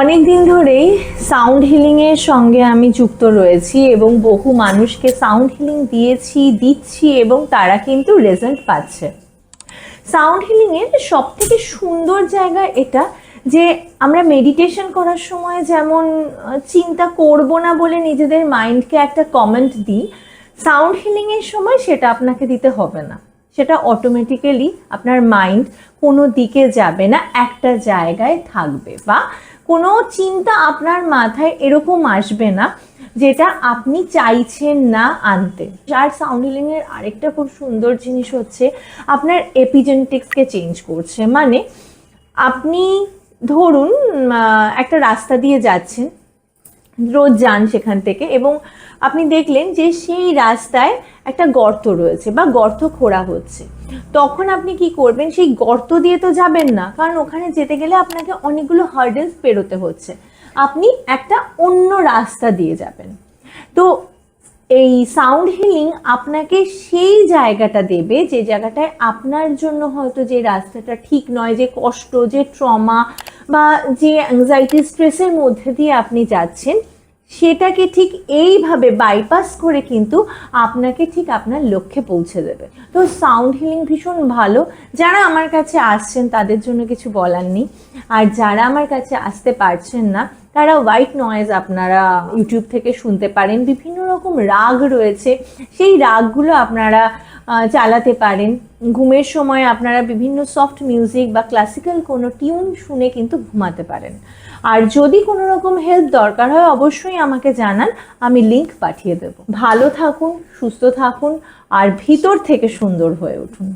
অনেক দিন ধরেই সাউন্ড হিলিংয়ের সঙ্গে আমি যুক্ত রয়েছি এবং বহু মানুষকে সাউন্ড হিলিং দিয়েছি, দিচ্ছি এবং তারা কিন্তু রেজাল্ট পাচ্ছে। সাউন্ড হিলিংয়ের সব সুন্দর জায়গা এটা যে আমরা মেডিটেশন করার সময় যেমন চিন্তা করব না বলে নিজেদের মাইন্ডকে একটা কমেন্ট দিই সাউন্ড হিলিংয়ের সময় সেটা আপনাকে দিতে হবে না। সেটা অটোমেটিক্যালি আপনার মাইন্ড কোনো দিকে যাবে না, একটা জায়গায় থাকবে বা কোনো চিন্তা আপনার মাথায় এরকম আসবে না যেটা আপনি চাইছেন না আনতে। আর সাউন্ড হিলিংয়ের আরেকটা খুব সুন্দর জিনিস হচ্ছে, আপনার এপিজেনেটিক্সকে চেঞ্জ করছে। মানে আপনি ধরুন একটা রাস্তা দিয়ে যাচ্ছেন, রোজ যান সেখান থেকে এবং আপনি দেখলেন যে সেই রাস্তায় একটা গর্ত রয়েছে বা গর্ত খোঁড়া হচ্ছে। তখন আপনি কি করবেন? সেই গর্ত দিয়ে তো যাবেন না, কারণ ওখানে যেতে গেলে আপনাকে অনেকগুলো হার্ডেলস পেরোতে হচ্ছে। আপনি একটা অন্য রাস্তা দিয়ে যাবেন। তো এই সাউন্ড হিলিং আপনাকে সেই জায়গাটা দেবে, যে জায়গাটায় আপনার জন্য হয়তো যে রাস্তাটা ঠিক নয়, যে কষ্ট, যে ট্রমা বা যে অ্যাংজাইটি স্ট্রেসের মধ্যে দিয়ে আপনি যাচ্ছেন সেটাকে ঠিক এইভাবে বাইপাস করে কিন্তু আপনাকে ঠিক আপনার লক্ষ্যে পৌঁছে দেবে। তো সাউন্ড হিলিং ভীষণ ভালো। যারা আমার কাছে আসছেন, তাদের জন্য কিছু বলার নেই। আর যারা আমার কাছে আসতে পারছেন না, তারা হোয়াইট নয়েজ আপনারা ইউটিউব থেকে শুনতে পারেন। বিভিন্ন রকম রাগ রয়েছে। সেই রাগগুলো আপনারা চালাতে পারেন। ঘুমের সময় আপনারা বিভিন্ন সফট মিউজিক বা ক্লাসিক্যাল কোনো টিউন শুনে কিন্তু ঘুমাতে পারেন। আর যদি কোনো রকম হেল্প দরকার হয়, অবশ্যই আমাকে জানান, আমি লিংক পাঠিয়ে দেব। ভালো থাকুন, সুস্থ থাকুন, আর ভিতর থেকে সুন্দর হয়ে উঠুন।